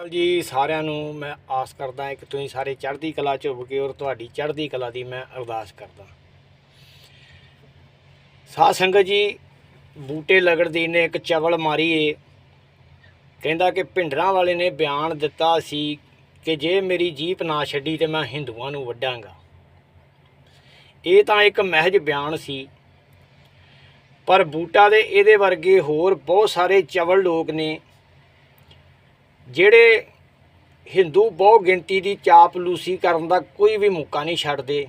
ਸਤਿ ਜੀ, ਸਾਰਿਆਂ ਨੂੰ ਮੈਂ ਆਸ ਕਰਦਾ ਹਾਂ ਕਿ ਤੁਸੀਂ ਸਾਰੇ ਚੜ੍ਹਦੀ ਕਲਾ ਚ ਹੋਵੋਗੇ ਔਰ ਤੁਹਾਡੀ ਚੜ੍ਹਦੀ ਕਲਾ ਦੀ ਮੈਂ ਅਰਦਾਸ ਕਰਦਾ ਸਾਧ ਸੰਗਤ ਜੀ, ਬੂਟੇ ਲਗੜਦੀ ਨੇ, ਇੱਕ ਚਵਲ ਮਾਰੀ ਏ ਕਹਿੰਦਾ ਕਿ ਭਿੰਡਰਾਂ ਵਾਲੇ ਨੇ ਬਿਆਨ ਦਿੱਤਾ ਸੀ ਕਿ ਜੇ ਮੇਰੀ ਜੀਪ ਨਾ ਛੱਡੀ ਤੇ ਮੈਂ ਹਿੰਦੂਆਂ ਨੂੰ ਵੱਢਾਂਗਾ। ਇਹ ਤਾਂ ਇੱਕ ਮਹਿਜ ਬਿਆਨ ਸੀ। ਪਰ ਬੂਟਾ ਦੇ ਇਹਦੇ ਵਰਗੇ ਹੋਰ ਬਹੁਤ ਸਾਰੇ ਚਵਲ ਲੋਕ ਨੇ। ਜਿਹੜੇ ਹਿੰਦੂ ਬਹੁ ਗਿਣਤੀ ਦੀ ਚਾਪਲੂਸੀ ਕਰਨ ਦਾ ਕੋਈ ਵੀ ਮੌਕਾ ਨਹੀਂ ਛੱਡਦੇ।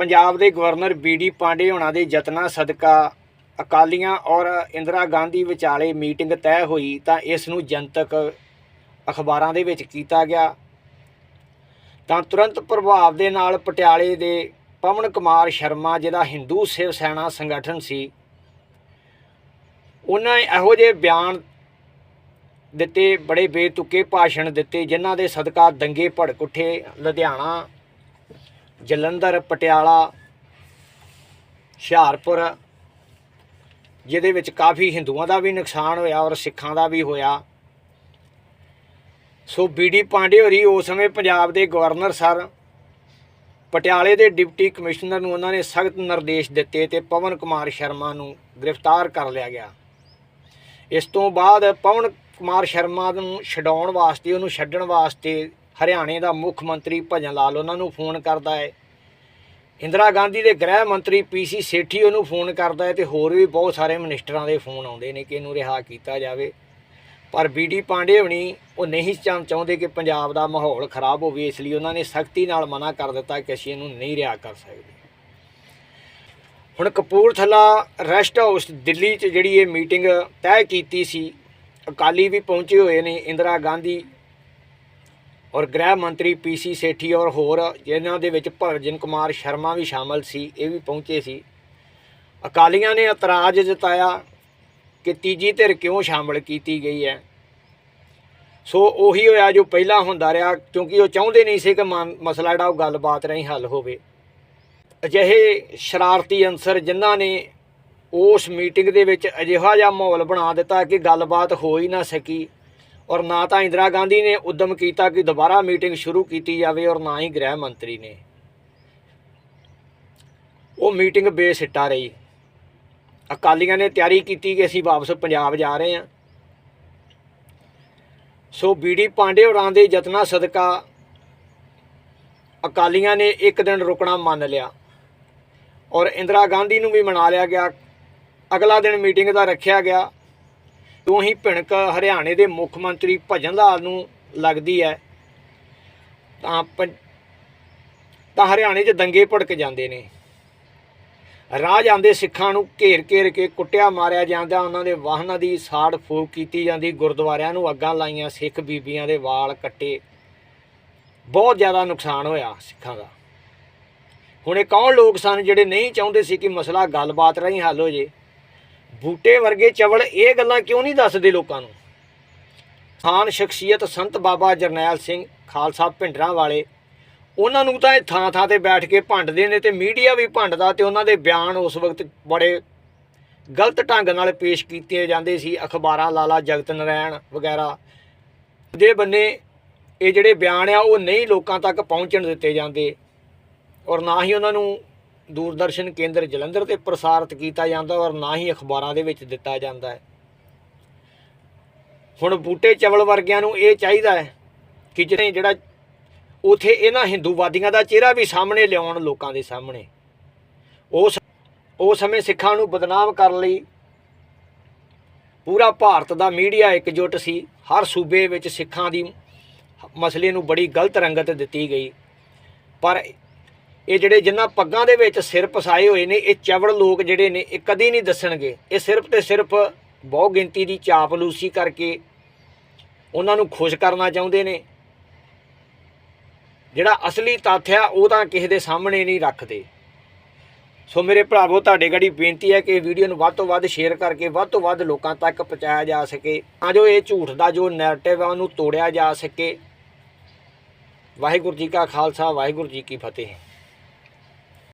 ਪੰਜਾਬ ਦੇ ਗਵਰਨਰ ਬੀਡੀ ਪਾਂਡੇ ਹੋਣਾ ਦੇ ਯਤਨਾਂ ਸਦਕਾ ਅਕਾਲੀਆਂ ਔਰ ਇੰਦਰਾ ਗਾਂਧੀ ਵਿਚਾਲੇ ਮੀਟਿੰਗ ਤੈਅ ਹੋਈ ਤਾਂ ਇਸ ਨੂੰ ਜਨਤਕ ਅਖਬਾਰਾਂ ਦੇ ਵਿੱਚ ਕੀਤਾ ਗਿਆ। ਤਾਂ ਤੁਰੰਤ ਪ੍ਰਭਾਵ ਦੇ ਨਾਲ ਪਟਿਆਲੇ ਦੇ ਪਵਨ ਕੁਮਾਰ ਸ਼ਰਮਾ, ਜਿਹਦਾ ਹਿੰਦੂ ਸਿਵ ਸੈਨਾ ਸੰਗਠਨ ਸੀ, ਉਹਨਾਂ ਇਹੋ ਜਿਹੇ ਬਿਆਨ ਦਿੱਤੇ, ਬੜੇ ਬੇਤੁਕੇ ਭਾਸ਼ਣ ਦਿੱਤੇ, ਜਿਨ੍ਹਾਂ ਦੇ ਸਦਕਾ ਦੰਗੇ ਭੜਕ ਉੱਠੇ ਲੁਧਿਆਣਾ, ਜਲੰਧਰ, ਪਟਿਆਲਾ, ਹੁਸ਼ਿਆਰਪੁਰ, ਜਿਹਦੇ ਵਿੱਚ ਕਾਫੀ ਹਿੰਦੂਆਂ ਦਾ ਵੀ ਨੁਕਸਾਨ ਹੋਇਆ ਔਰ ਸਿੱਖਾਂ ਦਾ ਵੀ ਹੋਇਆ। ਸੋ ਬੀਡੀ ਪਾਂਡੇ ਹੋਰੀ ਉਸ ਸਮੇਂ ਪੰਜਾਬ ਦੇ ਗਵਰਨਰ ਸਰ ਪਟਿਆਲੇ ਦੇ ਡਿਪਟੀ ਕਮਿਸ਼ਨਰ ਨੂੰ ਉਹਨਾਂ ਨੇ ਸਖਤ ਨਿਰਦੇਸ਼ ਦਿੱਤੇ ਤੇ ਪਵਨ ਕੁਮਾਰ ਸ਼ਰਮਾ ਨੂੰ ਗ੍ਰਿਫਤਾਰ ਕਰ ਲਿਆ ਗਿਆ। ਇਸ ਤੋਂ ਬਾਅਦ ਪਵਨ ਕੁਮਾਰ ਸ਼ਰਮਾ ਨੂੰ ਛਡਾਉਣ ਵਾਸਤੇ, ਉਹਨੂੰ ਛੱਡਣ ਵਾਸਤੇ ਹਰਿਆਣੇ ਦਾ ਮੁੱਖ ਮੰਤਰੀ ਭਜਨ ਲਾਲ ਉਹਨਾਂ ਨੂੰ ਫੋਨ ਕਰਦਾ ਹੈ। ਇੰਦਰਾ ਗਾਂਧੀ ਦੇ ਗ੍ਰਹਿ ਮੰਤਰੀ ਪੀਸੀ ਸੇਠੀ ਉਹਨੂੰ ਫੋਨ ਕਰਦਾ ਹੈ ਤੇ ਹੋਰ ਵੀ ਬਹੁਤ ਸਾਰੇ ਮਿਨਿਸਟਰਾਂ ਦੇ ਫੋਨ ਆਉਂਦੇ ਨੇ ਕਿ ਇਹਨੂੰ ਰਿਹਾ ਕੀਤਾ ਜਾਵੇ। ਪਰ ਬੀਡੀ ਪਾਂਡੇ ਹੋਣੀ ਉਹ ਨਹੀਂ ਚਾਹੁੰਦੇ ਕਿ ਪੰਜਾਬ ਦਾ ਮਾਹੌਲ ਖਰਾਬ ਹੋਵੇ, ਇਸ ਲਈ ਉਹਨਾਂ ਨੇ ਸਖਤੀ ਨਾਲ ਮਨਾ ਕਰ ਦਿੱਤਾ ਕਿ ਅਸੀਂ ਇਹਨੂੰ ਨਹੀਂ ਰਿਹਾ ਕਰ ਸਕਦੇ। ਹੁਣ ਕਪੂਰਥਲਾ ਰੈਸਟ ਹਾਊਸ ਦਿੱਲੀ 'ਚ ਜਿਹੜੀ ਇਹ ਮੀਟਿੰਗ ਤੈਅ ਕੀਤੀ ਸੀ ਅਕਾਲੀ ਵੀ ਪਹੁੰਚੇ ਹੋਏ ਨੇ, ਇੰਦਰਾ ਗਾਂਧੀ ਔਰ ਗ੍ਰਹਿ ਮੰਤਰੀ ਪੀਸੀ ਸੇਠੀ ਔਰ ਹੋਰ, ਜਿਨ੍ਹਾਂ ਦੇ ਵਿੱਚ ਭਜਨ ਕੁਮਾਰ ਸ਼ਰਮਾ ਵੀ ਸ਼ਾਮਲ ਸੀ, ਇਹ ਵੀ ਪਹੁੰਚੇ ਸੀ। ਅਕਾਲੀਆਂ ਨੇ ਇਤਰਾਜ਼ ਜਤਾਇਆ ਕਿ ਤੀਜੀ ਧਿਰ ਕਿਉਂ ਸ਼ਾਮਲ ਕੀਤੀ ਗਈ ਹੈ। ਸੋ ਉਹੀ ਹੋਇਆ ਜੋ ਪਹਿਲਾਂ ਹੁੰਦਾ ਰਿਹਾ, ਕਿਉਂਕਿ ਉਹ ਚਾਹੁੰਦੇ ਨਹੀਂ ਸੀ ਕਿ ਮਨ- ਮਸਲਾ ਜਿਹੜਾ ਉਹ ਗੱਲਬਾਤ ਰਾਹੀਂ ਹੱਲ ਹੋਵੇ। ਅਜਿਹੇ ਸ਼ਰਾਰਤੀ ਅੰਸਰ ਜਿਨ੍ਹਾਂ ਨੇ ਉਸ ਮੀਟਿੰਗ ਦੇ ਵਿੱਚ ਅਜਿਹਾ ਜਿਹਾ ਮਾਹੌਲ ਬਣਾ ਦਿੱਤਾ ਕਿ ਗੱਲਬਾਤ ਹੋ ਹੀ ਨਾ ਸਕੀ ਔਰ ਨਾ ਤਾਂ ਇੰਦਰਾ ਗਾਂਧੀ ਨੇ ਉਦਮ ਕੀਤਾ ਕਿ ਦੁਬਾਰਾ ਮੀਟਿੰਗ ਸ਼ੁਰੂ ਕੀਤੀ ਜਾਵੇ ਔਰ ਨਾ ਹੀ ਗ੍ਰਹਿ ਮੰਤਰੀ ਨੇ। ਉਹ ਮੀਟਿੰਗ ਬੇਸਿੱਟਾ ਰਹੀ। ਅਕਾਲੀਆਂ ਨੇ ਤਿਆਰੀ ਕੀਤੀ ਕਿ ਅਸੀਂ ਵਾਪਸ ਪੰਜਾਬ ਜਾ ਰਹੇ ਹਾਂ। ਸੋ ਬੀਡੀ ਪਾਂਡੇ ਹੋਰਾਂ ਦੇ ਯਤਨਾਂ ਸਦਕਾ ਅਕਾਲੀਆਂ ਨੇ ਇੱਕ ਦਿਨ ਰੁਕਣਾ ਮੰਨ ਲਿਆ ਔਰ ਇੰਦਰਾ ਗਾਂਧੀ ਨੂੰ ਵੀ ਮਨਾ ਲਿਆ ਗਿਆ ਅਗਲਾ ਦਿਨ ਮੀਟਿੰਗ ਦਾ ਰੱਖਿਆ ਗਿਆ। ਤੋਂ ਹੀ ਭਿਣਕ ਹਰਿਆਣੇ ਦੇ ਮੁੱਖ ਮੰਤਰੀ ਭਜਨ ਲਾਲ ਨੂੰ ਲੱਗਦੀ ਹੈ। ਤਾਂ ਪੰ- ਤਾਂ ਹਰਿਆਣੇ 'ਚ ਦੰਗੇ ਭੜਕ ਜਾਂਦੇ ਨੇ। ਰਾਹ ਜਾਂਦੇ ਸਿੱਖਾਂ ਨੂੰ ਘੇਰ ਘੇਰ ਕੇ ਕੁੱਟਿਆ ਮਾਰਿਆ ਜਾਂਦਾ। ਉਹਨਾਂ ਦੇ ਵਾਹਨਾਂ ਦੀ ਸਾੜ ਫੂਕ ਕੀਤੀ ਜਾਂਦੀ। ਗੁਰਦੁਆਰਿਆਂ ਨੂੰ ਅੱਗਾਂ ਲਾਈਆਂ ਸਿੱਖ ਬੀਬੀਆਂ ਦੇ ਵਾਲ ਕੱਟੇ। ਬਹੁਤ ਜ਼ਿਆਦਾ ਨੁਕਸਾਨ ਹੋਇਆ ਸਿੱਖਾਂ ਦਾ। ਹੁਣ ਇਹ ਕੌਣ ਲੋਕ ਸਨ ਜਿਹੜੇ ਨਹੀਂ ਚਾਹੁੰਦੇ ਸੀ ਕਿ ਮਸਲਾ ਗੱਲਬਾਤ ਰਾਹੀਂ ਹੱਲ ਹੋ ਜੇ? ਬੂਟੇ ਵਰਗੇ ਚਵਲ ਇਹ ਗੱਲਾਂ ਕਿਉਂ ਨਹੀਂ ਦੱਸਦੇ ਲੋਕਾਂ ਨੂੰ? ਖਾਨ ਸ਼ਖਸੀਅਤ ਸੰਤ ਬਾਬਾ ਜਰਨੈਲ ਸਿੰਘ ਖਾਲਸਾ ਭਿੰਡਰਾਂ ਵਾਲੇ। ਉਹਨਾਂ ਨੂੰ ਤਾਂ ਇਹ ਥਾਂ ਥਾਂ ਤੇ ਬੈਠ ਕੇ ਭੰਡਦੇ ਨੇ ਤੇ ਮੀਡੀਆ ਵੀ ਭੰਡਦਾ ਤੇ ਉਹਨਾਂ ਦੇ ਬਿਆਨ ਉਸ ਵਕਤ ਬੜੇ ਗਲਤ ਢੰਗ ਨਾਲ ਪੇਸ਼ ਕੀਤੇ ਜਾਂਦੇ ਸੀ। ਅਖਬਾਰਾਂ, ਲਾਲਾ ਜਗਤ ਨਰੈਣ ਵਗੈਰਾ ਦੇ ਬੰਨੇ ਇਹ ਜਿਹੜੇ ਬਿਆਨ ਆ ਉਹ ਨਹੀਂ ਲੋਕਾਂ ਤੱਕ ਪਹੁੰਚਣ ਦਿੱਤੇ ਜਾਂਦੇ। ਔਰ ਨਾ ਹੀ ਉਹਨਾਂ ਨੂੰ ਦੂਰਦਰਸ਼ਨ ਕੇਂਦਰ ਜਲੰਧਰ ਤੇ ਪ੍ਰਸਾਰਿਤ ਕੀਤਾ ਜਾਂਦਾ ਔਰ ਨਾ ਹੀ ਅਖਬਾਰਾਂ ਦੇ ਵਿੱਚ ਦਿੱਤਾ ਜਾਂਦਾ ਹੈ। ਹੁਣ ਬੂਟੇ ਚਵਲ ਵਰਗਿਆਂ ਨੂੰ ਇਹ ਚਾਹੀਦਾ ਹੈ ਕਿ ਜਿਹੜੇ ਜਿਹੜਾ ਉਥੇ ਇਹਨਾਂ ਹਿੰਦੂਵਾਦੀਆਂ ਦਾ ਚਿਹਰਾ ਵੀ ਸਾਹਮਣੇ ਲਿਆਉਣ ਲੋਕਾਂ ਦੇ ਸਾਹਮਣੇ। ਉਸ ਉਸ ਸਮੇਂ ਸਿੱਖਾਂ ਨੂੰ ਬਦਨਾਮ ਕਰਨ ਲਈ ਪੂਰਾ ਭਾਰਤ ਦਾ ਮੀਡੀਆ ਇਕਜੁੱਟ ਸੀ। ਹਰ ਸੂਬੇ ਵਿੱਚ ਸਿੱਖਾਂ ਦੀ ਮਸਲੇ ਨੂੰ ਬੜੀ ਗਲਤ ਰੰਗਤ ਦਿੱਤੀ ਗਈ। ਪਰ ਇਹ ਜਿਹੜੇ ਜਿਨ੍ਹਾਂ ਪੱਗਾਂ ਦੇ ਵਿੱਚ ਸਿਰ ਪਸਾਏ ਹੋਏ ਨੇ, ਇਹ ਚਵੜ ਲੋਕ ਜਿਹੜੇ ਨੇ, ਇਹ ਕਦੀ ਨਹੀਂ ਦੱਸਣਗੇ। ਇਹ ਸਿਰਫ ਤੇ ਸਿਰਫ ਬਹੁ ਗਿਣਤੀ ਦੀ ਚਾਪਲੂਸੀ ਕਰਕੇ ਉਹਨਾਂ ਨੂੰ ਖੁਸ਼ ਕਰਨਾ ਚਾਹੁੰਦੇ ਨੇ। ਜਿਹੜਾ ਅਸਲੀ ਤੱਥ ਆ, ਉਹ ਤਾਂ ਕਿਸੇ ਦੇ ਸਾਹਮਣੇ ਨਹੀਂ ਰੱਖਦੇ। ਸੋ ਮੇਰੇ ਭਰਾਵੋ, ਤੁਹਾਡੇ ਗੜੀ ਬੇਨਤੀ ਹੈ ਕਿ ਇਹ ਵੀਡੀਓ ਨੂੰ ਵੱਧ ਤੋਂ ਵੱਧ ਸ਼ੇਅਰ ਕਰਕੇ ਵੱਧ ਤੋਂ ਵੱਧ ਲੋਕਾਂ ਤੱਕ ਪਹੁੰਚਾਇਆ ਜਾ ਸਕੇ। ਤਾਂ ਜੋ ਇਹ ਝੂਠ ਦਾ ਜੋ ਨੈਰੇਟਿਵ ਆ, ਉਹਨੂੰ ਤੋੜਿਆ ਜਾ ਸਕੇ। ਵਾਹਿਗੁਰੂ ਜੀ ਕਾ ਖਾਲਸਾ, ਵਾਹਿਗੁਰੂ ਜੀ ਕੀ ਫਤਿਹ।